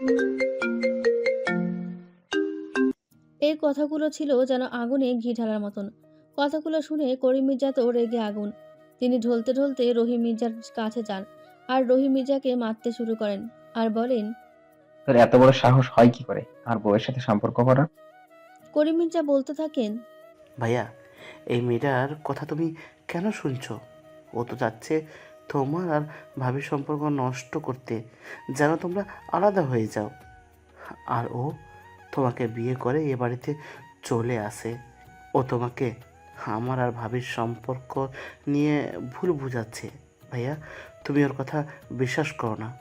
এই কথাগুলো ছিল যেন আগুনে ঘি ঢালার মতন। কথাগুলো শুনে করিম মির্জা তো রেগে আগুন। তিনি ঢলতে ঢলতে রহিম মির্জার কাছে যান আর রহিম মির্জাকে মারতে শুরু করেন আর বলেন তোর এত বড় সাহস হয় কি করে? আর বউয়ের সাথে সম্পর্ক করার? করিম মির্জা বলতে থাকেন ভাইয়া এই মেয়েটার কথা তুমি কেন শুনছো? ও তো যাচ্ছে তোমার আর ভাবির সম্পর্ক নষ্ট করতে যেন তোমরা আলাদা হয়ে যাও। আর ও তোমাকে বিয়ে করে এ বাড়িতে চলে আসে। ও তোমাকে আমার আর ভাবির সম্পর্ক নিয়ে ভুল বুঝাচ্ছে। ভাইয়া, তুমি ওর কথা বিশ্বাস করো না।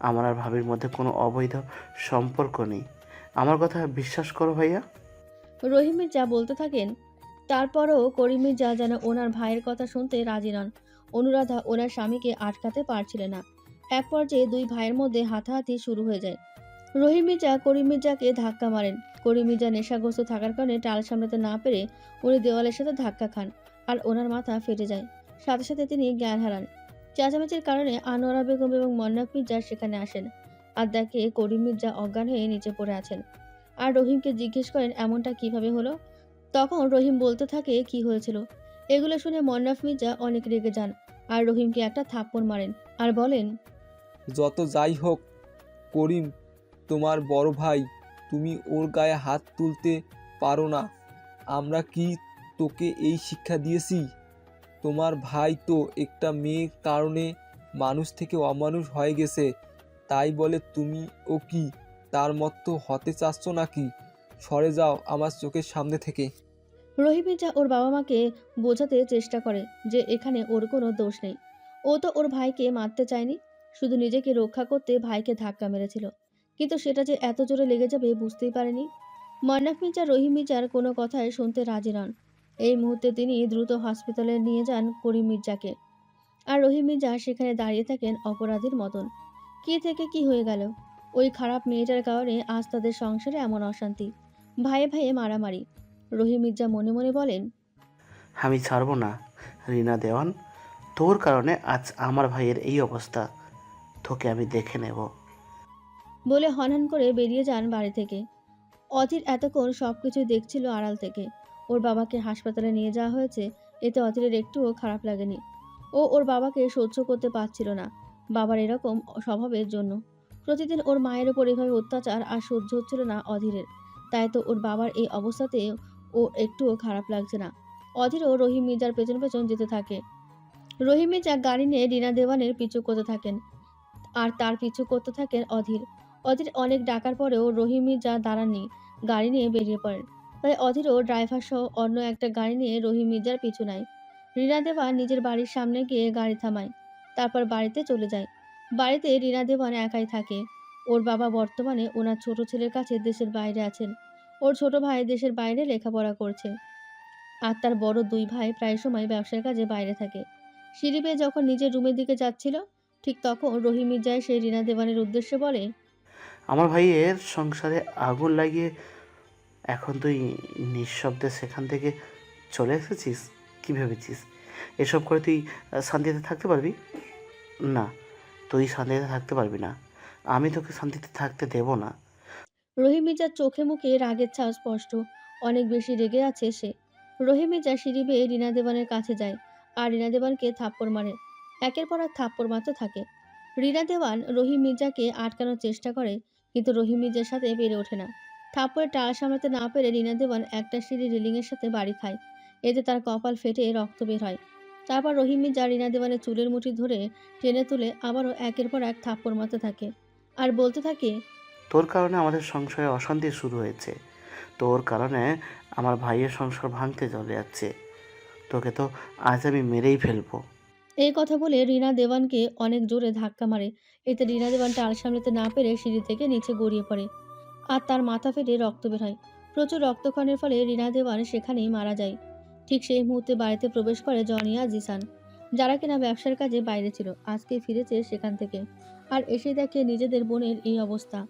আমার আর ভাবির মধ্যে কোনো অবৈধ সম্পর্ক নেই। আমার কথা বিশ্বাস করো ভাইয়া। রহিম যা বলতে থাকেন, তারপরও করিম যা যেন ওনার ভাইয়ের কথা শুনতে রাজি নন। অনুরাধা ওনার স্বামীকে আটকাতে পারছিলেন না। এক পর্যায়ে দুই ভাইয়ের মধ্যে হাতাহাতি শুরু হয়ে যায়। রহিম মির্জা, করিম মির্জাকে ধাক্কা মারেন। করিম মির্জা নেশাগ্রস্ত থাকার কারণে টাল সামলাতে না পেরে উনি দেওয়ালের সাথে ধাক্কা খান আর ওনার মাথা ফেটে যায়। সাথে সাথে তিনি জ্ঞান হারান। চেঁচামেচির কারণে আনোয়ারা বেগম এবং মন্নাক মির্জা সেখানে আসেন আর দেখে করিম মির্জা অজ্ঞান হয়ে নিচে পড়ে আছেন। আর রহিমকে জিজ্ঞেস করেন, এমনটা কীভাবে হলো? তখন রহিম বলতে থাকে, কি হয়েছিল? এগুলো শুনে মন্নাফ মির্জা অনেক রেগে যান আর রহিমকে একটা থাপ্পড় মারেন আর বলেন, যত যাই হোক, করিম, তোমার বড় ভাই, তুমি ওর গায়ে হাত তুলতে পারো না। আমরা কি তোকে এই শিক্ষা দিয়েছি? তোমার ভাই তো একটা মেয়ের কারণে মানুষ থেকে অমানুষ হয়ে গেছে। তাই বলে তুমি ও কি তার মতো হতে চাচ্ছ নাকি? সরে যাও আমার চোখের সামনে থেকে। রহিম মির্জা ওর বাবা মাকে বোঝাতে চেষ্টা করে যে এখানে ওর কোনো দোষ নেই। ও তো ওর ভাইকে মারতে চায়নি, শুধু নিজেকে রক্ষা করতে ভাইকে ধাক্কা মেরেছিল। কিন্তু সেটা যে এত জোরে লেগে যাবে বুঝতেই পারেনি। মন্নাফ মির্জা, রহিম মির্জার কোনো কথায় শুনতে রাজি নন। এই মুহূর্তে তিনি দ্রুত হসপিটালে নিয়ে যান করিম মির্জাকে। আর রহিম মির্জা সেখানে দাঁড়িয়ে থাকেন অপরাধীর মতন। কি থেকে কি হয়ে গেল? ওই খারাপ মেয়েটার কারণে আজ তাদের সংসারে এমন অশান্তি। ভাইয়ে ভাইয়ে মারামারি। রহিম মির্জা মনে মনে বলেন আমি ছাড়বো না রিনা দেওয়ান। তোর কারণে আজ আমার ভাইয়ের এই অবস্থা। তোকে আমি দেখে নেব। বলে হনহন করে বেরিয়ে যান বাড়ি থেকে। অধীর এতক্ষণ সব কিছু দেখছিল আড়াল থেকে। ওর বাবাকে হাসপাতালে নিয়ে যাওয়া হয়েছে এতে অধীরের একটুও খারাপ লাগেনি। ও ওর বাবাকে সহ্য করতে পারছিল না বাবার এরকম স্বভাবের জন্য। প্রতিদিন ওর মায়ের ওপর এভাবে অত্যাচার আর সহ্য হচ্ছিল না অধীরের। তাই তো ওর বাবার এই অবস্থাতে ও একটুও খারাপ লাগছে না। অধীরও রহিম মির্জার পেছন পেছন যেতে থাকে। রহিম মির্জা গাড়ি নিয়ে রিনা দেওয়ানের পিছু করতে থাকেন। আর তার পিছু করতে থাকেন অধীর। অধীর অনেক ডাকার পরেও রহিম মির্জা দাঁড়াননি, গাড়ি নিয়ে বেরিয়ে পড়েন। তাই অধীরও ড্রাইভার সহ অন্য একটা গাড়ি নিয়ে রহিম মির্জার পিছু নেয়। রিনা দেওয়ান নিজের বাড়ির সামনে গিয়ে গাড়ি থামায়, তারপর বাড়িতে চলে যায়। বাড়িতে রিনা দেওয়ান একাই থাকে। ওর বাবা বর্তমানে ওনার ছোট ছেলের কাছে দেশের বাইরে আছেন। ওর ছোট ভাই দেশের বাইরে লেখাপড়া করছে। আর তার বড় দুই ভাই প্রায় সময় ব্যবসার কাজে বাইরে থাকে। সিঁড়ি বেয়ে যখন নিজের রুমের দিকে যাচ্ছিল, ঠিক তখন রহিম মির্জা সেই রিনা দেওয়ানের উদ্দেশ্যে বলে, আমার ভাইয়ের সংসারে আগুন লাগিয়ে এখন তুই নিঃশব্দে সেখান থেকে চলে এসেছিস? কী ভেবেছিস? এসব করে তুই শান্তিতে থাকতে পারবি? না, তুই শান্তিতে থাকতে পারবি না। আমি তোকে শান্তিতে থাকতে দেব না। রহিম মির্জার চোখে মুখে রাগের ছাপ স্পষ্ট। অনেক বেশি রেগে আছে সে। রহিম মির্জা সিঁড়ি বেয়ে রিনা দেওয়ানের কাছে যায় আর রিনা দেওয়ানকে থাপ্পড় মারে। একের পর এক থাপ্পড় মারতে থাকে। রিনা দেওয়ান রহিম মির্জাকে আটকানোর চেষ্টা করে, কিন্তু রহিম মির্জার সাথে পেরে ওঠে না। থাপ্পড়ে টাল সামলাতে না পেরে রিনা দেওয়ান একটা সিঁড়ি রেলিংয়ের সাথে বাড়ি খায়। এতে তার কপাল ফেটে রক্ত বের হয়। তারপর রহিম মির্জা রিনা দেওয়ানের চুলের মুঠি ধরে টেনে তুলে আবারও একের পর এক থাপ্পড় মারতে থাকে। আর বলতে থাকে তোর কারণে আমাদের সংসারে অশান্তি শুরু হয়েছে। তোর কারণে আমার ভাইয়ের সংসার ভাঙতে চলে যাচ্ছে। তোকে তো আজ আমি মেরেই ফেলব। এই কথা বলে রিনা দেওয়ানকে অনেক জোরে ধাক্কা মারে। এতে রিনা দেওয়ান টাল সামলাতে না পেরে সিঁড়ি থেকে নিচে গড়িয়ে পড়ে আর তার মাথা ফেটে রক্ত বের হয়। প্রচুর রক্তক্ষণের ফলে রিনা দেওয়ান সেখানেই মারা যায়। ঠিক সেই মুহূর্তে বাড়িতে প্রবেশ করে জনিয়া জিসান, যারা কিনা ব্যবসার কাজে বাইরে ছিল। আজকে ফিরেছে সেখান থেকে। আর এসে দেখে নিজেদের বোনের এই অবস্থা।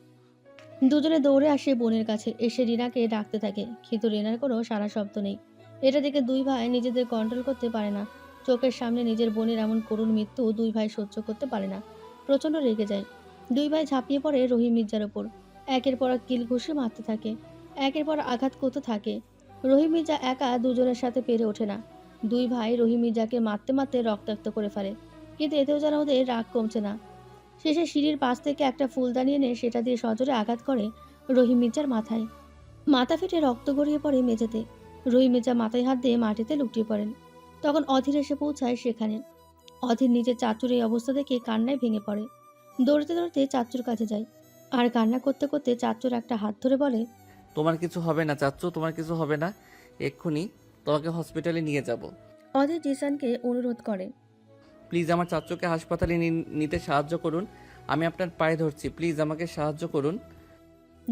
দুজনে দৌড়ে আসে বোনের কাছে। এসে রিনাকে ডাকতে থাকে। কিন্তু রিনার কোনো সারা শব্দ নেই। এটা দেখে দুই ভাই নিজেদের কন্ট্রোল করতে পারে না। চোখের সামনে নিজের বোনের এমন করুণ মৃত্যু দুই ভাই সহ্য করতে পারে না। প্রচণ্ড রেগে যায়। দুই ভাই ঝাঁপিয়ে পড়ে রহিম মির্জার ওপর। একের পর এক কিল ঘুষে মারতে থাকে। একের পর আঘাত করতে থাকে। রহিম মির্জা একা দুজনের সাথে পেরে ওঠে না। দুই ভাই রহিম মির্জাকে মারতে মারতে রক্তাক্ত করে ফেলে। কিন্তু এতেও যেন ওদের রাগ কমছে না। শেষে সিঁড়ির পাশ থেকে একটা ফুলদানি এনে সেটা দিয়ে সজোরে আঘাত করে রহিম মির্জার মাথায়। মাথা ফেটে রক্ত গড়িয়ে পড়ে মেঝেতে। রহিম মির্জা মাথায় হাত দিয়ে মাটিতে লুটিয়ে পড়েন। তখন অধীর এসে পৌঁছায় সেখানে। অধীর নিজের চাচুর এই অবস্থা দেখে কান্নায় ভেঙে পড়ে। দৌড়তে দৌড়তে চাচুর কাছে যায়। আর কান্না করতে করতে চাচুর একটা হাত ধরে বলে তোমার কিছু হবে না চাচ্চু তোমার কিছু হবে না। এক্ষুনি তোমাকে হসপিটালে নিয়ে যাব। অধীর জিসানকে অনুরোধ করে। প্লিজ আমার চাচ্চুকে হাসপাতালে নি- নিতে সাহায্য করুন। আমি আপনার পায়ে ধরছি। প্লিজ আমাকে সাহায্য করুন।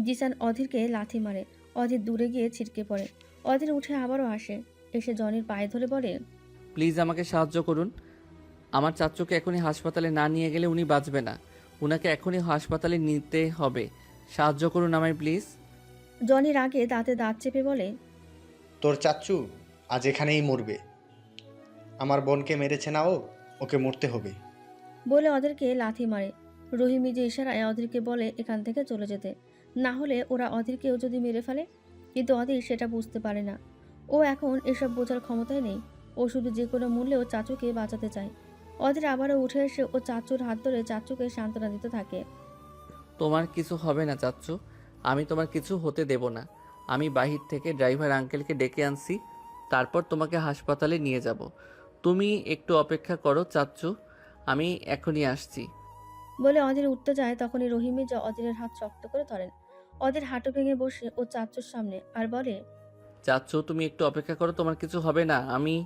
জিসান অধীরকে লাথি মারে। অধীর দূরে গিয়ে ছিটকে পড়ে। অধীর উঠে আবারও আসে। এসে জনির পায়ে ধরে বলে প্লিজ আমাকে সাহায্য করুন। আমার চাচুকে এখনই হাসপাতালে না নিয়ে গেলে উনি বাঁচবে না। উনাকে এখনই হাসপাতালে নিতে হবে। সাহায্য করুন আমায় প্লিজ। জনির আগে দাঁতে দাঁত চেপে বলে তোর চাচু আজ এখানেই মরবে। আমার বোনকে মেরেছে না ও? ওকে মরতে হবে। বলে অধীরকে লাথি মারে। রহিমি যে ইশারায় অধীরকে বলে এখান থেকে চলে যেতে। না হলে ওরা অধীরকেও যদি মেরে ফেলে কিন্তু অধীর সেটা বুঝতে পারে না। ও এখন এসব বোঝার ক্ষমতায় নেই। ও শুধু যে কোনো মূল্যে ও চাচুকে বাঁচাতে চায়। অধীর আবারও উঠে এসে ও চাচুর হাত ধরে চাচুকে সান্ত্বনা দিতে থাকে। তোমার কিছু হবে না চাচ্চু আমি তোমার কিছু হতে দেব না। আমি বাহির থেকে ড্রাইভার আঙ্কেলকে ডেকে আনছি। তারপর তোমাকে হাসপাতালে নিয়ে যাব। তুমি একটু অপেক্ষা করো চাচ্চু। আমি এখনই আসছি। বলে অধীর উঠতে যায় তখনই রহিমি যা অধীরের হাত শক্ত করে ধরেন। অধীর হাঁটু ভেঙে বসে ও চাচুর সামনে আর বলে চাচ্চু তুমি একটু অপেক্ষা করো তোমার কিছু হবে না। আমি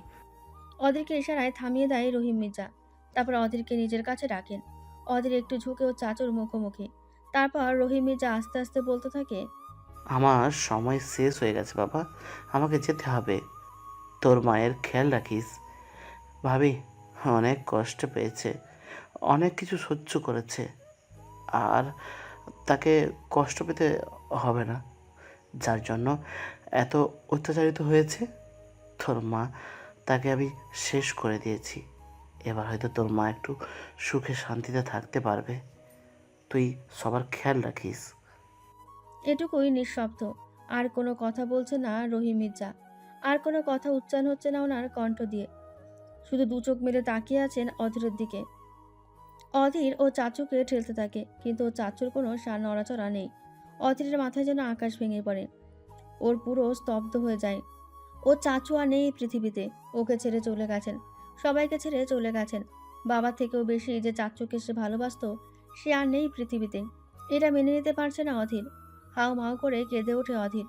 অধীরকে ইশারায় থামিয়ে দেয় রহিম মির্জা। তারপর অধীরকে নিজের কাছে ডাকেন। অধীর একটু ঝুঁকে ও চাচুর মুখোমুখি। তারপর রহিম মির্জা আস্তে আস্তে বলতে থাকে আমার সময় শেষ হয়ে গেছে বাবা। আমাকে যেতে হবে। তোর মায়ের খেয়াল রাখিস। ভাবি, অনেক কষ্ট পেয়েছে, অনেক কিছু সহ্য করেছে, আর তাকে কষ্ট পেতে হবে না। যার জন্য এত অত্যাচারিত হয়েছে, তোর মা তাকে আমি শেষ করে দিয়েছি। এবার হয়তো তোর মা একটু সুখে শান্তিতে থাকতে পারবে। তুই সবার খেয়াল রাখিস। এটুকুই নিঃশব্দ। আর কোনো কথা বলছে না রহিম মির্জা। আর কোনো কথা উচ্চারণ হচ্ছে না ওনার কণ্ঠ দিয়ে। শুধু দু চোখ মেলে তাকিয়ে আছেন অধীরের দিকে। অধীর ও চাচুকে ঠেলতে থাকে, কিন্তু চাচুর কোনো সার নড়াচড়া নেই। অধীরের মাথায় যেন আকাশ ভেঙে পড়ে। ওর পুরো স্তব্ধ হয়ে যায়। ও চাচু আর নেই পৃথিবীতে, ওকে ছেড়ে চলে গেছেন। সবাইকে ছেড়ে চলে গেছেন। বাবা থেকেও বেশি যে চাচুকে সে ভালোবাসত, সে আর নেই পৃথিবীতে। এটা মেনে নিতে পারছে না অধীর। হাও মাও করে কেঁদে ওঠে অধীর।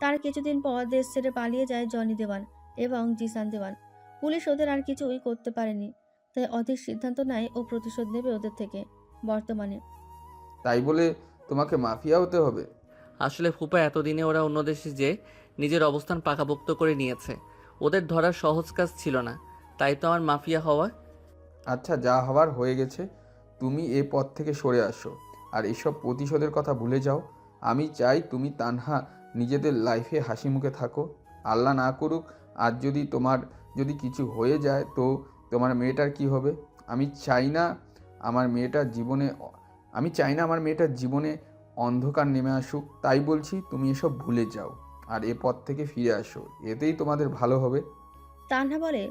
তার কিছুদিন পর দেশ ছেড়ে পালিয়ে যায় জনি দেওয়ান এবং জিসান দেওয়ান। পুলিশ ওদের আর কিছুই করতে পারেনি। তাই অধীর সিদ্ধান্ত নেয় ও প্রতিশোধ নেবে ওদের থেকে বর্তমানে। তাই বলে তোমাকে মাফিয়া হতে হবে? আসলে ফুপা এতদিনে ওরা অন্য দেশে যে নিজের অবস্থান পাকাপোক্ত করে নিয়েছে। ওদের ধরার সহজ কাজ ছিল না। তাই তো আমার মাফিয়া হওয়া। আচ্ছা যা হওয়ার হয়ে গেছে তুমি এ পথ থেকে সরে আসো। আর এসব প্রতিশোধের কথা ভুলে যাও। আমি চাই তুমি তানহা নিজেদের লাইফে হাসি মুখে থাকো। আল্লাহ না করুক আর যদি তোমার যদি কিছু হয়ে যায় তো তোমার মেয়েটার কি হবে? আমি চাই না আমার মেয়েটার জীবনে আমি চাই না আমার মেয়েটার জীবনে অন্ধকার নেমে আসুক। তাই বলছি তুমি এসব ভুলে যাও আর এ পথ থেকে ফিরে আসো। এতেই তোমাদের ভালো হবে। তান্হা বলে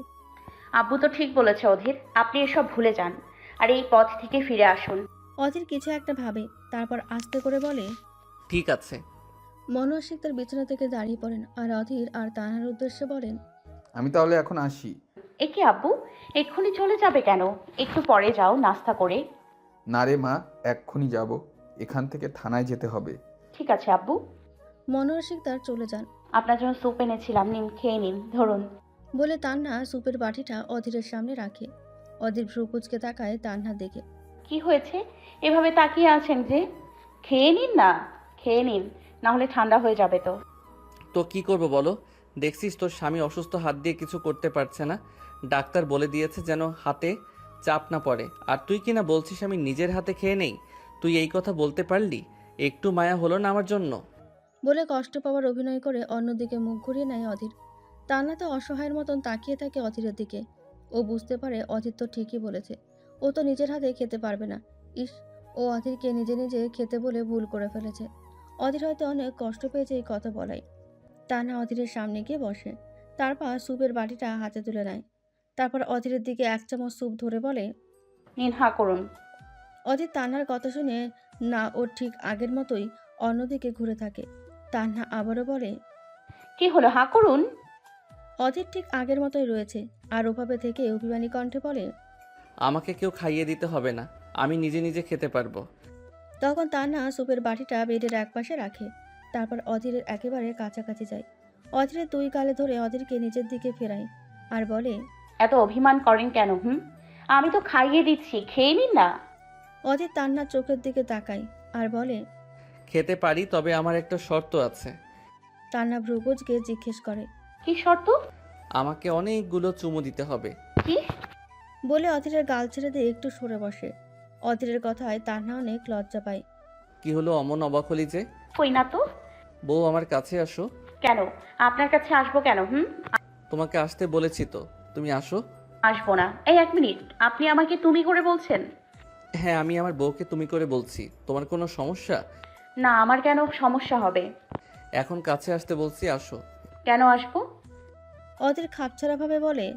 আব্বু তো ঠিক বলেছে অধীর আপনি এসব ভুলে যান আর এই পথ থেকে ফিরে আসুন। অধীর কিছু একটা ভাবে তারপর আস্তে করে বলে ঠিক আছে। মনোয়াসিক তার বিছানা থেকে দাঁড়িয়ে পড়েন আর অধীর আর তানহার উদ্দেশ্যে বলেন আমি তাহলে এখন আসি। এ কি আব্বু এক্ষুনি চলে যাবে কেন? একটু পরে যাও নাস্তা করে। না রে মা এক্ষুনি যাব। এখান থেকে থানায় যেতে হবে। ঠিক আছে আব্বু। মনোয়াসিক তার চলে যান। আপনার জন্য স্যুপ এনেছিলাম নিন খেয়ে নিন ধরুন। বলে তান্না সুপের বাটিটা অধীরের সামনে রাখে। অধীর ভ্রু কুচকে তাকায় তান্না দেখে কি হয়েছে? এভাবে তাকিয়ে আছেন যে? খেয়ে নিন না খেয়ে নিন না হলে ঠান্ডা হয়ে যাবে তো। তো কি করব বলো? দেখছিস তোর স্বামী অসুস্থ, হাত দিয়ে কিছু করতে পারছে না। ডাক্তার বলে দিয়েছে যেন হাতে চাপ না পড়ে। আর তুই কি না বলছিস আমি নিজের হাতে খেয়ে নেই? তুই এই কথা বলতে পারলি? একটু মায়া হলো না আমার জন্য? বলে কষ্ট পাওয়ার অভিনয় করে অন্যদিকে মুখ ঘুরিয়ে নেয় অধীর। তান্না তো অসহায়ের মতন তাকিয়ে থাকে অধীরের দিকে। ও বুঝতে পারে অধীর তো ঠিকই বলেছে। ও তো নিজের হাতে খেতে পারবে না। ইস, ও অধীরকে নিজে নিজে খেতে বলে ভুল করে ফেলেছে। অধীর হয়তো অনেক কষ্ট পেয়েছে এই কথা বলাই। তান্না অধীরের সামনে গিয়ে বসে। তারপর স্যুপের বাটিটা হাতে তুলে নেয়। তারপর অধীরের দিকে এক চামচ স্যুপ ধরে বলে নিন হা করুন। অধীর তান্নার কথা শুনে না ওর ঠিক আগের মতোই অন্যদিকে ঘুরে থাকে। তান্না আবারও বলে কি হলো? হা করুন। অধীর ঠিক আগের মতোই রয়েছে আর ওভাবে থেকে অভিমানী কণ্ঠে বলে আমাকে কেউ খাইয়ে দিতে হবে না আমি নিজে নিজে খেতে পারব। তখন তান্না স্যুপের বাটিটা বেডের একপাশে রাখে। তারপর অধীরের একেবারে কাছাকাছি যায়। অধীরের দুই গালে ধরে অধীরকে নিজের দিকে ফেরায় আর বলে এত অভিমান করেন কেন হুম? আমি তো খাইয়ে দিচ্ছি খেয়ে নিন না। অধীর তান্নার চোখের দিকে তাকায় আর বলে খেতে পারি তবে আমার একটা শর্ত আছে। তান্না ভ্রুকুজকে জিজ্ঞেস করে কি শর্ত? আমাকে অনেকগুলো চুমু দিতে হবে। কি? বলে অধীরের গাল ছেড়ে দিয়ে একটু সরে বসে। অধীরের কথায় তান্না অনেক লজ্জা পায়। কি হলো অমন অবাক হলি যে? কই না তো? বউ আমার কাছে আসো। কেন? আপনার কাছে আসব কেন হুম? তোমাকে আসতে বলেছি তো। তুমি আসো। আসব না। এই এক মিনিট আপনি আমাকে তুমি করে বলছেন? হ্যাঁ আমি আমার বউকে তুমি করে বলছি। তোমার কোনো সমস্যা? না আমার কেন সমস্যা হবে? এখন কাছে আসতে বলছি আসো। কেন আসব? অধীর খাপছাড়াভাবে বলে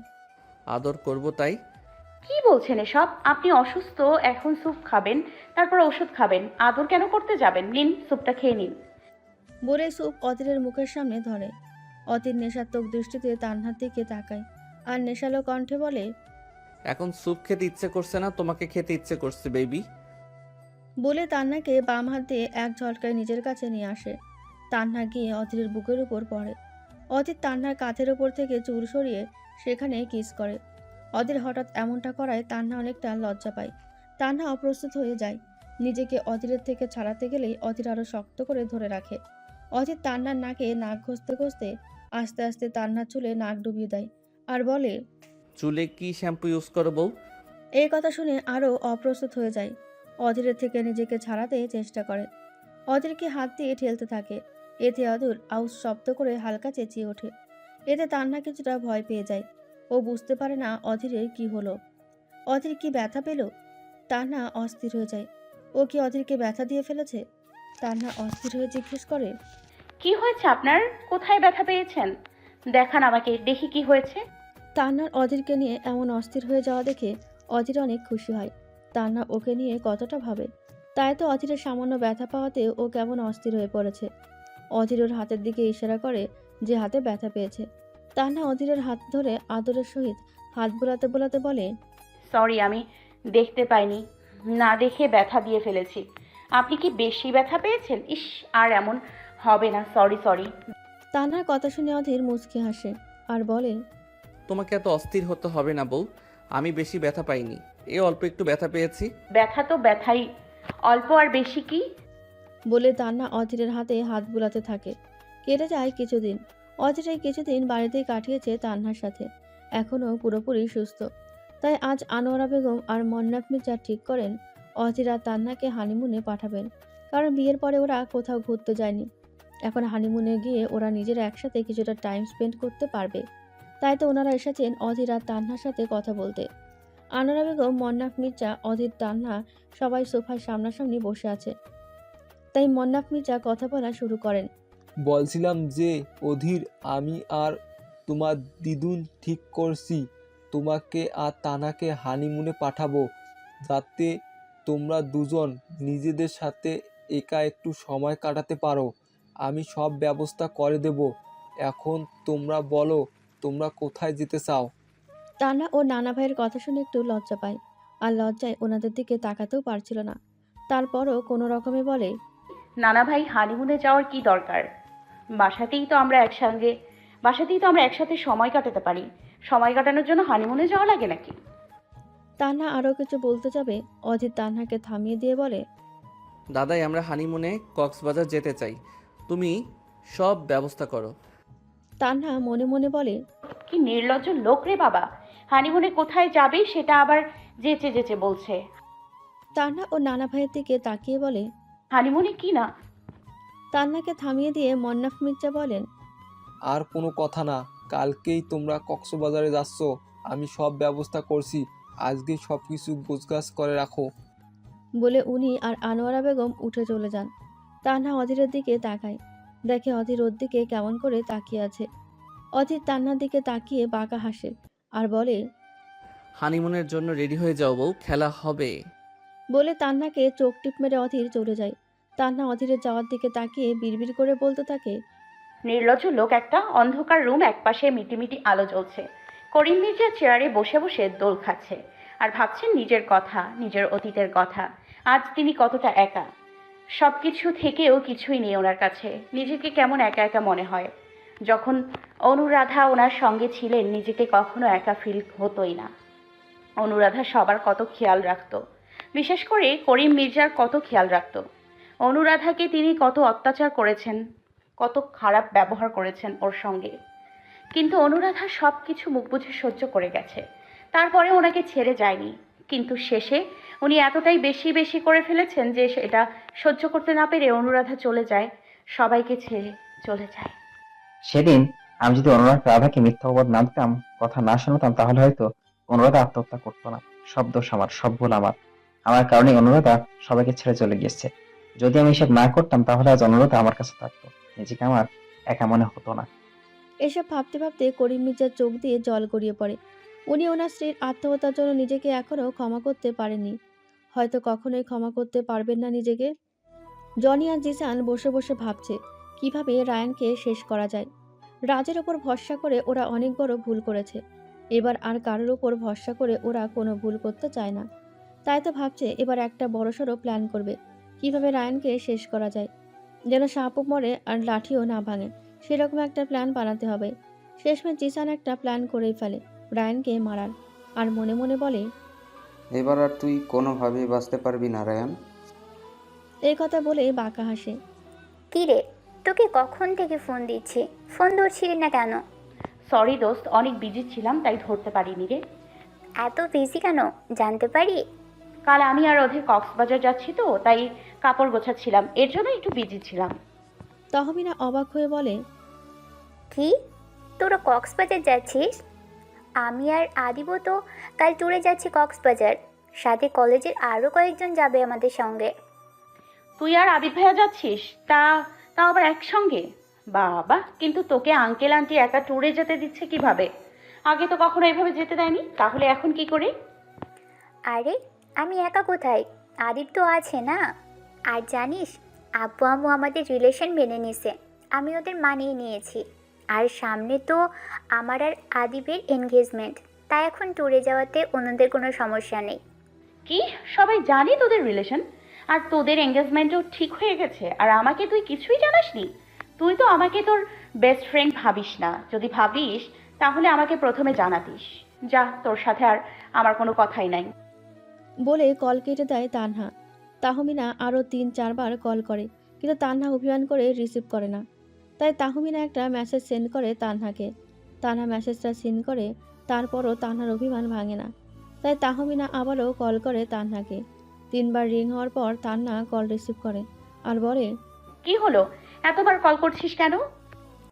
আদর করব তাই। কি বলছেন এসব? আপনি অসুস্থ এখন স্যুপ খাবেন তারপর ওষুধ খাবেন। আদর কেন করতে যাবেন? নিন স্যুপটা খেয়ে নিন। বলে স্যুপ অধীরের মুখের সামনে ধরে। অধীর নেশাত্মক দৃষ্টিতে তান্নার দিকে তাকায় আর নেশালো কণ্ঠে বলে এখন স্যুপ খেতে ইচ্ছে করছে না তোমাকে খেতে ইচ্ছে করছে বেবি বলে তান্নাকে বাম হাত দিয়ে এক ঝটকায় নিজের কাছে নিয়ে আসে। তান্না গিয়ে অধীরের বুকের উপর পড়ে। অধীর তান্নার কাঁধের ওপর থেকে চুল সরিয়ে সেখানে কিস করে। অধীর হঠাৎ এমনটা করায় তান্না অনেকটা লজ্জা পায়। তান্না অপ্রস্তুত হয়ে যায়। নিজেকে অধীরের থেকে ছাড়াতে গেলেই অধীর আরও শক্ত করে ধরে রাখে। অধীর তান্নার নাকে নাক ঘষতে ঘষতে আস্তে আস্তে তান্নার চুলে নাক ডুবিয়ে দেয় আর বলে চুলে কি শ্যাম্পু ইউজ করো বউ? এই কথা শুনে আরও অপ্রস্তুত হয়ে যায়। অধীরের থেকে নিজেকে ছাড়াতে চেষ্টা করে। অধীরকে হাত দিয়ে ঠেলতে থাকে। এতে অধীর আউস শব্দ করে হালকা চেঁচিয়ে ওঠে। এতে তান্না কিছুটা ভয় পেয়ে যায়। ও বুঝতে পারে না অধীরের কি হলো। অধীর কি ব্যথা পেল? না অস্থির হয়ে যায়। ও কি অধীরকে ব্যথা দিয়ে ফেলেছে? তার না অস্থির হয়ে জিজ্ঞেস করে কি হয়েছে আপনার? কোথায় ব্যথা পেয়েছেন? দেখান আমাকে দেখি কি হয়েছে। তান্নার অধীরকে নিয়ে এমন অস্থির হয়ে যাওয়া দেখে অধীর অনেক খুশি হয়। তান্না ওকে নিয়ে কতটা ভাবে। তাই তো অধীরের সামান্য ব্যথা পাওয়াতে ও কেমন অস্থির হয়ে পড়েছে। অধীর ওর হাতের দিকে ইশারা করে যে হাতে ব্যথা পেয়েছে। তান্না অধীরের হাত ধরে আদরের সহিত হাত বোলাতে বোলাতে বলে সরি আমি দেখতে পাইনি। না দেখে ব্যথা দিয়ে ফেলেছি। আপনি কি বেশি ব্যথা পেয়েছেন? ইস আর এমন হবে না। সরি সরি তান্নার কথা শুনে অধীর মুচকি হাসে আর বলে তোমাকে এত অস্থির হতে হবে না বউ। আমি বেশি ব্যথা পাইনি। এ অল্প একটু ব্যথা পেয়েছি। ব্যথা তো ব্যথাই। অল্প আর বেশি কি? বলে তান্না অধীরের হাতে হাত বুলাতে থাকে। কেটে যায় কিছুদিন। অধীর এই কিছুদিন বাড়িতেই কাটিয়েছে তান্নার সাথে। এখনও পুরোপুরি সুস্থ। তাই আজ আনোয়ারা বেগম আর মন্নাত মির্জা ঠিক করেন আর তান্নাকে হানিমুনে পাঠাবেন। কারণ বিয়ের পরে ওরা কোথাও ঘুরতে যায়নি। এখন হানিমুনে গিয়ে ওরা নিজেরা একসাথে কিছুটা টাইম স্পেন্ড করতে পারবে। তাই তো ওনারা এসেছেন অধীর আর তান্নার সাথে কথা বলতে। আনোয়ারা বেগম মন্নাফ মির্জা অধীর তান্না সবাই সোফায় সামনাসামনি বসে আছে। তাই মন্নাফ মির্জা কথা বলা শুরু করেন। বলছিলাম যে অধীর আমি আর তোমার দিদুন ঠিক করছি। তোমাকে আর তানাকে হানিমুনে পাঠাবো যাতে তোমরা দুজন নিজেদের সাথে একা একটু সময় কাটাতে পারো। আমি সব ব্যবস্থা করে দেব। এখন তোমরা বলো তোমরা কোথায় যেতে চাও? তানা ও নানা ভাইয়ের কথা শুনে একটু লজ্জা পায়। আর লজ্জায় ওনাদের দিকে তাকাতেও পারছিল না। তারপরও কোনো রকমে বলে নানা ভাই হানিমুনে যাওয়ার কি দরকার? বাসাতেই তো আমরা একসঙ্গে বাসাতেই তো আমরা একসাথে সময় কাটাতে পারি। সময় কাটানোর জন্য হানিমুনে যাওয়া লাগে নাকি? তান্না আরও কিছু বলতে যাবে অজিত তান্নাকে থামিয়ে দিয়ে বলে দাদাই আমরা হানিমুনে কক্সবাজার যেতে চাই। তুমি সব ব্যবস্থা করো। তান্না মনে মনে বলে কি নির্লজ্জ লোক রে বাবা। হানিমুনে কোথায় যাবে সেটা আবার যেচে যেচে বলছে। তান্না ও নানা ভাইয়ের দিকে তাকিয়ে বলে হানিমুনে কি না? তান্নাকে থামিয়ে দিয়ে মন্নাফ মির্জা বলেন আর কোনো কথা না কালকেই তোমরা কক্সবাজারে যাচ্ছ আমি সব ব্যবস্থা করছি আজকেই সব কিছু গোছগাছ করে রাখো। বলে উনি আর আনোয়ারা বেগম উঠে চলে যান। তান্না অধীরের দিকে তাকায় দেখে অধীর ওর দিকে কেমন করে তাকিয়ে আছে। অধীর তান্নার দিকে তাকিয়ে বাঁকা হাসে আর বলে হানিমুনের জন্য রেডি হয়ে যাও বউ খেলা হবে। বলে তান্নাকে চোখ টিপ মেরে অধীর চলে যায়। তান্না অধীরের যাওয়ার দিকে তাকিয়ে বিড়বিড় করে বলতে থাকে নির্লজ্জ লোক একটা, অন্ধকার রুম একপাশে মিটিমিটি আলো জ্বলছে। করিম মির্জা চেয়ারে বসে বসে দোল খাচ্ছে আর ভাবছেন নিজের কথা, নিজের অতীতের কথা। আজ তিনি কতটা একা। সব কিছু থেকেও কিছুই নেই ওনার কাছে। নিজেকে কেমন একা একা মনে হয়। যখন অনুরাধা ওনার সঙ্গে ছিলেন, নিজেকে কখনো একা ফিল হতোই না। অনুরাধা সবার কত খেয়াল রাখতো। বিশেষ করে করিম মির্জার কত খেয়াল রাখতো। অনুরাধাকে তিনি কত অত্যাচার করেছেন, কত খারাপ ব্যবহার করেছেন ওর সঙ্গে। কিন্তু অনুরাধা সব কিছু মুখ বুঝে সহ্য করে গেছে। তারপরে ওনাকে ছেড়ে যায়নি। কিন্তু শেষে উনি এতটাই বেশি বেশি করে ফেলেছেন যে সেটা সহ্য করতে না পেরে অনুরাধা চলে যায়, সবাইকে ছেড়ে চলে যায়। সেদিন আমি যদি অনুরাগ রাধাকে মিথ্যা অপবাদ না দিতাম, কথা না শোনাতাম, তাহলে হয়তো অনুরাধা আত্মহত্যা করতো না। সব দোষ আমার, সব ভুল আমার। আমার কারণে অনুরাধা সবাইকে ছেড়ে চলে গিয়েছে। যদি আমি এসব না করতাম, তাহলে আজ অনুরাধা আমার কাছে থাকতো। নিজেকে আমার একা মনে হতো না। এসব ভাবতে ভাবতে করিম মির্জার চোখ দিয়ে জল গড়িয়ে পড়ে। উনি ওনার স্ত্রীর আত্মহত্যার জন্য নিজেকে এখনও ক্ষমা করতে পারেননি। হয়তো কখনোই ক্ষমা করতে পারবেন না নিজেকে। জনি আর জিসান বসে বসে ভাবছে, কীভাবে রায়ানকে শেষ করা যায়? রাজের ওপর ভরসা করে ওরা অনেক বড় ভুল করেছে। এবার আর কারোর ওপর ভরসা করে ওরা কোনো ভুল করতে চায় না। তাই তো ভাবছে, এবার একটা বড়সড় প্ল্যান করবে। কীভাবে রায়ানকে শেষ করা যায়? যেন সাপও মরে আর লাঠিও না ভাঙে সেরকম একটা প্ল্যান বানাতে হবে। শেষমেশ জিসান একটা প্ল্যান করেই ফেলে রায়ানকে মারার। আর মনে মনে বলে এবার আর তুই কোনোভাবেই বাঁচতে পারবি না রায়ান। এই কথা বলে বাঁকা হাসে। কী রে তোকে কখন থেকে ফোন দিচ্ছি? ফোন ধরছিলি না কেন? সরি দোস্ত অনেক বিজি ছিলাম তাই ধরতে পারিনি রে। এত বিজি কেন? জানতে পারি? কাল আমি আর ওদের কক্সবাজার যাচ্ছি তো তাই কাপড় গোছাচ্ছিলাম। এর জন্য একটু বিজি ছিলাম। তহমিনা অবাক হয়ে বলে কি? তোরা কক্সবাজার যাচ্ছিস? আমি আর আদিবও তো কাল ট্যুরে যাচ্ছি কক্সবাজার। সাথে কলেজের আরও কয়েকজন যাবে আমাদের সঙ্গে। তুই আর আবির ভাইয়া যাচ্ছিস? তা তা আবার একসঙ্গে? বাবা কিন্তু তোকে আঙ্কেল আন্টি একা ট্যুরে যেতে দিচ্ছে কীভাবে? আগে তো কখনো এভাবে যেতে দেয়নি তাহলে এখন কি করে? আরে আমি একা কোথায়? আদিব তো আছে না। আর জানিস আব্বু আম্মু আমাদের রিলেশন মেনে নিছে। আমি ওদের মানিয়ে নিয়েছি। আর সামনে তো আমার আর আদিবের এনগেজমেন্ট তাই এখন ট্যুরে যাওয়াতে অন্যদের কোনো সমস্যা নেই। কি? সবাই জানি তোদের রিলেশন আর তোদের এঙ্গেজমেন্টও ঠিক হয়ে গেছে। আর আমাকে তুই কিছুই জানাসনি? তুই তো আমাকে তোর বেস্ট ফ্রেন্ড ভাবিস না। যদি ভাবিস তাহলে আমাকে প্রথমে জানাতিস। যা তোর সাথে আর আমার কোনো কথাই নাই। বলে কল কেটে দেয় তানহা। তাহমিনা আরও তিন চারবার কল করে কিন্তু তানহা অভিমান করে রিসিভ করে না। তাই তাহমিনা একটা মেসেজ সেন্ড করে তানহাকে। তানহা মেসেজটা সেন্ড করে তারপরও তানহার অভিমান ভাঙে না। তাই তাহমিনা আবারও কল করে তানহাকে। তিনবার রিং হওয়ার পর তান্না কল রিসিভ করে আর বলে কি হলো? এতবার কল করছিস কেন?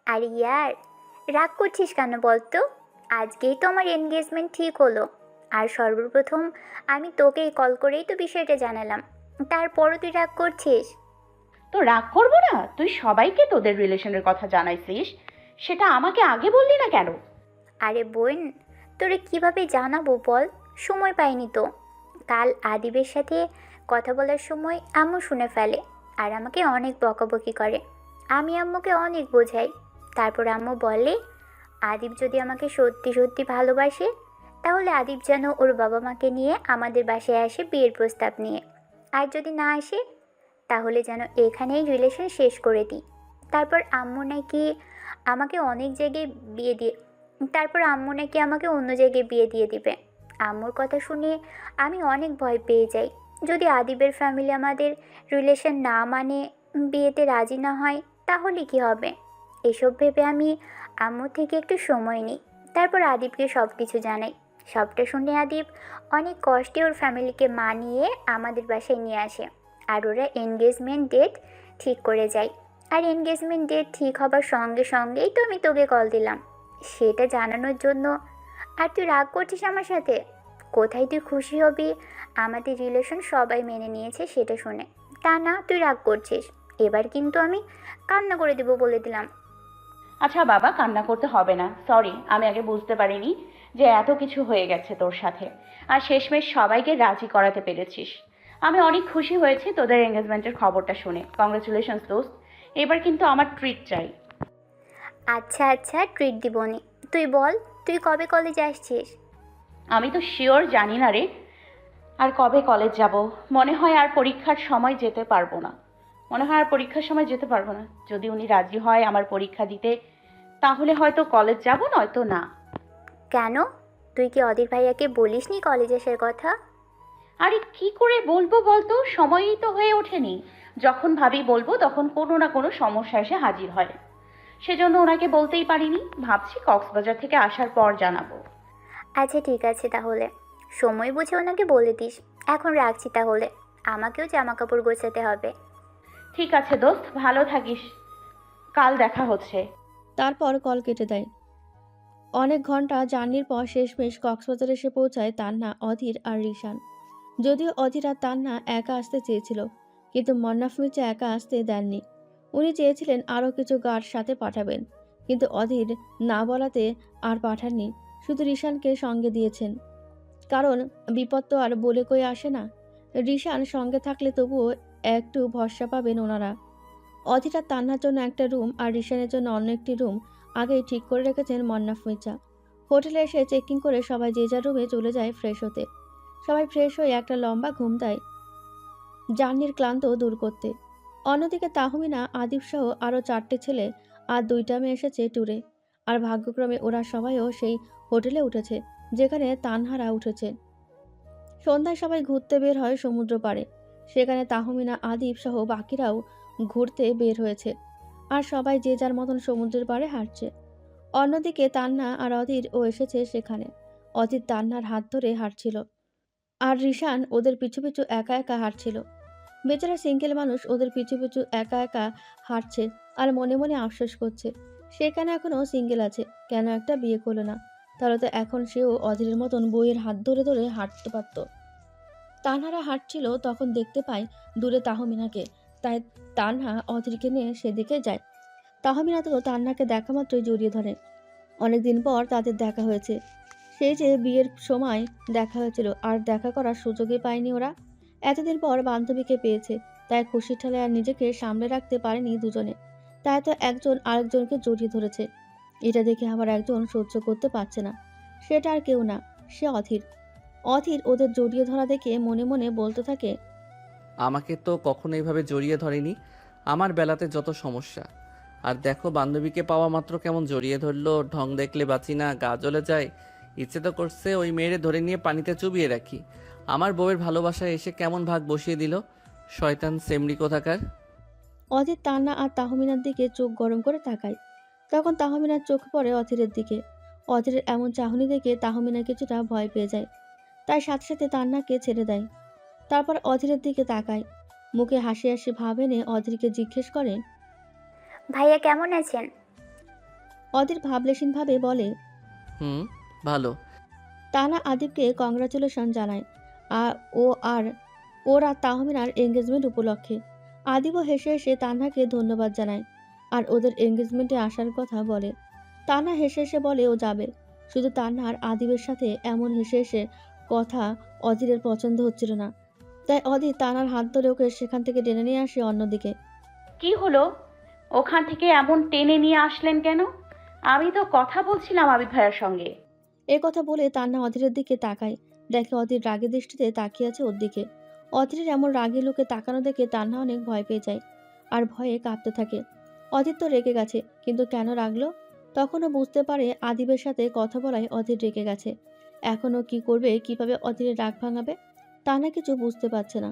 আর ইয়ার রাগ করছিস কেন বলতো? আজকেই তো আমার এনগেজমেন্ট ঠিক হলো। আর সর্বপ্রথম আমি তোকেই কল করেই তো বিষয়টা জানালাম। তারপরও তুই রাগ করছিস? তো রাগ করব না? তুই সবাইকে তোদের রিলেশনের কথা জানাইছিস। সেটা আমাকে আগে বললি না কেন? আরে বোন তোরে কীভাবে জানাব বল? সময় পাইনি তো। কাল আদিবের সাথে কথা বলার সময় আম্মু শুনে ফেলে আর আমাকে অনেক বকাবকি করে। আমি আম্মুকে অনেক বোঝাই। তারপর আম্মু বলে আদিব যদি আমাকে সত্যি সত্যি ভালোবাসে তাহলে আদিব যেন ওর বাবা মাকে নিয়ে আমাদের বাসায় আসে বিয়ের প্রস্তাব নিয়ে। আর যদি না আসে, তাহলে যেন এখানেই রিলেশন শেষ করে দিই। তারপর আম্মু নাকি আমাকে অনেক জায়গায় বিয়ে দিয়ে, তারপর আম্মু নাকি আমাকে অন্য জায়গায় বিয়ে দিয়ে দিবে। আম্মুর কথা শুনে আমি অনেক ভয় পেয়ে যাই। যদি আদিবের ফ্যামিলি আমাদের রিলেশন না মানে বিয়েতে রাজি না হয়, তাহলে কি হবে? এসব ভেবে আমি আম্মু থেকে একটু সময় নিই। তারপর আদিবকে সব কিছু জানাই। সবটা শুনে আদিব অনেক কষ্টে ওর ফ্যামিলিকে মানিয়ে আমাদের বাসায় নিয়ে আসে। আর ওরা এনগেজমেন্ট ডেট ঠিক করে যায়। আর এনগেজমেন্ট ডেট ঠিক হবার সঙ্গে সঙ্গেই তো আমি তোকে কল দিলাম। সেটা জানানোর জন্য আর তুই রাগ করছিস আমার সাথে? কোথায় তুই খুশি হবি? আমাদের রিলেশন সবাই মেনে নিয়েছে সেটা শুনে। তা না, তুই রাগ করছিস। এবার কিন্তু আমি কান্না করে দেবো বলে দিলাম। আচ্ছা বাবা, কান্না করতে হবে না। সরি আমি আগে বুঝতে পারিনি। যে এত কিছু হয়ে গেছে তোর সাথে। আর শেষমেশ সবাইকে রাজি করাতে পেরেছিস। আমি অনেক খুশি হয়েছি তোদের এঙ্গেজমেন্টের খবরটা শুনে। কংগ্রেচুলেশনস দোস্ত। এবার কিন্তু আমার ট্রিট চাই। আচ্ছা আচ্ছা ট্রিট দিবনি তুই বল তুই কবে কলেজে আসছিস? আমি তো শিওর জানি না রে। আর কবে কলেজ যাব? মনে হয় আর পরীক্ষার সময় যেতে পারব না। মনে হয় আর পরীক্ষার সময় যেতে পারব না। যদি উনি রাজি হয় আমার পরীক্ষা দিতে তাহলে হয়তো কলেজ যাব নয়তো না। কেন? তুই কি অধীর ভাইয়াকে বলিসনি কলেজ আসার কথা? আরে কি করে বলব বলতো? সময়ই তো হয়ে ওঠেনি। যখন ভাবি বলব তখন কোনো না কোনো সমস্যা এসে হাজির হয়। সেজন্য ওনাকে বলতেই পারিনি। ভাবছি কক্সবাজার থেকে আসার পর জানাব। আচ্ছা ঠিক আছে তাহলে। সময় বুঝে ওনাকে বলে দিস। এখন রাখছি তাহলে। আমাকেও জামা কাপড় গোছাতে হবে। ঠিক আছে দোস্ত ভালো থাকিস। কাল দেখা হচ্ছে। তারপর কল কেটে দেয়। অনেক ঘণ্টা জার্নির পর শেষমেশ কক্সবাজার এসে পৌঁছায় তান্না, অধীর আর রিশান। যদিও অধীর আর তান্না একা আসতে চেয়েছিল, কিন্তু মন্নাফ মির্জা একা আসতে দেননি। উনি চেয়েছিলেন আরও কিছু গার্ড সাথে পাঠাবেন, কিন্তু অধীর না বলাতে আর পাঠাননি, শুধু রিশানকে সঙ্গে দিয়েছেন। কারণ বিপদ তো আর বলে কয়ে আসে না। রিশান সঙ্গে থাকলে তবুও একটু ভরসা পাবেন ওনারা। অধীরা তান্নার জন্য একটা রুম আর রিশানের জন্য অন্য একটি রুম আগেই ঠিক করে রেখেছেন মন্নাফ মির্জা। হোটেলে এসে চেকিং করে সবাই যে যার রুমে চলে যায় ফ্রেশ হতে। সবাই ফ্রেশ হয়ে একটা লম্বা ঘুম দেয়। জার্নির ক্লান্ত দূর করতে। অন্যদিকে তাহমিনা, আদিব সহ আরও চারটে ছেলে আর দুইটা মেয়ে এসেছে ট্যুরে। আর ভাগ্যক্রমে ওরা সবাইও সেই হোটেলে উঠেছে, যেখানে তানহারা উঠেছে। সন্ধ্যায় সবাই ঘুরতে বের হয় সমুদ্র পাড়ে। সেখানে তাহমিনা, আদিব সহ বাকিরাও ঘুরতে বের হয়েছে। আর সবাই যে যার মতন সমুদ্রের পাড়ে হাঁটছে। অন্যদিকে তান্না আর অধীর ও এসেছে সেখানে। অধীর তান্নার হাত ধরে হাঁটছিল। আর রিশান ওদের পিছু পিছু একা একা হাঁটছিল। বেচারা সিঙ্গেল মানুষ ওদের পিছু পিছু একা একা হাঁটছে আর মনে মনে আফসোস করছে। সেখানে এখনও সিঙ্গেল আছে? কেন একটা বিয়ে করল না? তাহলে তো এখন সেও অধীরের মতন বইয়ের হাত ধরে ধরে হাঁটতে পারত। তানহারা হাঁটছিল তখন দেখতে পায় দূরে তাহমিনাকে। তাই তানহা অধীরকে নিয়ে সেদিকে যায়। তাহমিনা তো তান্নাকে দেখা মাত্রই জড়িয়ে ধরে। অনেকদিন পর তাদের দেখা হয়েছে। সেই যে বিয়ের সময় দেখা হয়েছিল, আর দেখা করার সুযোগই পায়নি ওরা। এতদিন পর বান্ধবীকে পেয়েছে, তাই খুশি ঠেলে আর নিজেকে সামলে রাখতে পারেনি দুজনে। তাই তো একজন আরেকজনকে জড়িয়ে ধরেছে। এটা দেখে আবার একজন সহ্য করতে পারছে না। সেটা আর কেউ না, সে অধীর। অধীর ওদের জড়িয়ে ধরা দেখে মনে মনে বলতে থাকে আমাকে তো কখনো এইভাবে জড়িয়ে ধরেনি। আমার বেলাতে যত সমস্যা। আর দেখো, বান্ধবীকে পাওয়া মাত্র কেমন জড়িয়ে ধরলো। ঢং দেখলে বাঁচি না, গা জ্বলে যায়। ইচ্ছে তো করছে ওই মেয়েরে ধরে নিয়ে পানিতে চুবিয়ে রাখি। আমার বউয়ের ভালোবাসায় এসে কেমন ভাগ বসিয়ে দিল? শয়তান সেমরি কোথাকার? অধীর তান্না আর তাহমিনার দিকে চোখ গরম করে তাকায়। তখন তাহমিনার চোখ পড়ে অধীরের দিকে। অধীরের এমন চাহনি দেখে তাহমিনা কিছুটা ভয় পেয়ে যায়। তাই সাথে সাথে তান্নাকে ছেড়ে দেয়। তারপর অধীরের দিকে তাকায়। মুখে হাসি হাসি ভাব এনে অধীরকে জিজ্ঞেস করে ভাইয়া কেমন আছেন? অধীর ভাবলেশীনভাবে বলে হুম ভালো। তানা আদিবকে কংগ্রাচুলেশন জানায়। আর ও আর ওর আর তাহমিনার এঙ্গেজমেন্ট উপলক্ষে। আদিবও হেসে হেসে তানহাকে ধন্যবাদ জানায় আর ওদের এঙ্গেজমেন্টে আসার কথা বলে। তানা হেসে হেসে বলে ও যাবে। শুধু তান্নার আদিবের সাথে এমন হেসে হেসে কথা অধীরের পছন্দ হচ্ছিল না। তাই অধীর তানার হাত ধরে ওকে সেখান থেকে টেনে নিয়ে আসে অন্যদিকে। কি হলো? ওখান থেকে এমন টেনে নিয়ে আসলেন কেন? আমি তো কথা বলছিলাম আবিদ ভাইয়ের সঙ্গে। এ কথা বলে তান্না অধীরের দিকে তাকায়। দেখে অধীর রাগের দৃষ্টিতে তাকিয়ে আছে ওর দিকে। অধীরের এমন রাগী লোকে তাকানো দেখে তান্না অনেক ভয় পেয়ে যায় আর ভয়ে কাঁপতে থাকে। অধীর তো রেগে গেছে কিন্তু কেন রাগলো? তখনও বুঝতে পারে আদিবের সাথে কথা বলায় অধীর রেগে গেছে। এখনও কি করবে কীভাবে অধীরের রাগ ভাঙাবে? তান্না কিছু বুঝতে পারছে না।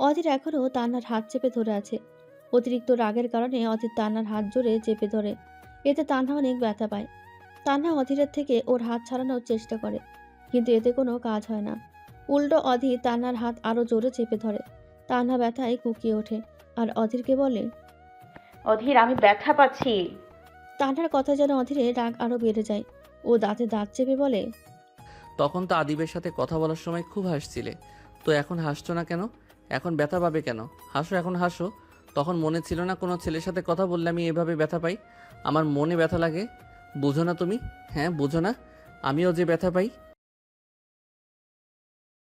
অধীর এখনও তান্নার হাত চেপে ধরে আছে। অতিরিক্ত রাগের কারণে অধীর তান্নার হাত জোরে চেপে ধরে। এতে তান্না অনেক ব্যথা পায়। তান্না অধীরের থেকে ওর হাত ছাড়ানোর চেষ্টা করে কিন্তু এতে কোনো কাজ হয় না। উল্টো অধীর তান্নার হাত আরও জোরে চেপে ধরে। তান্না ব্যথায় কুকিয়ে ওঠে আর অধীরকে বলে অধীর আমি ব্যথা পাচ্ছি। তান্নার কথা যেন অধীরে রাগ আরও বেড়ে যায়। ও দাঁতে দাঁত চেপে বলে তখন তো আদিবের সাথে কথা বলার সময় খুব হাসছিলে। তো এখন হাসছো না কেন? এখন ব্যথা পাবে কেন? হাসো, এখন হাসো। তখন মনে ছিল না কোনো ছেলের সাথে কথা বললে আমি এভাবে ব্যথা পাই। আমার মনে ব্যথা লাগে। বুঝো না তুমি? হ্যাঁ বুঝো না। আমিও যে ব্যথা পাই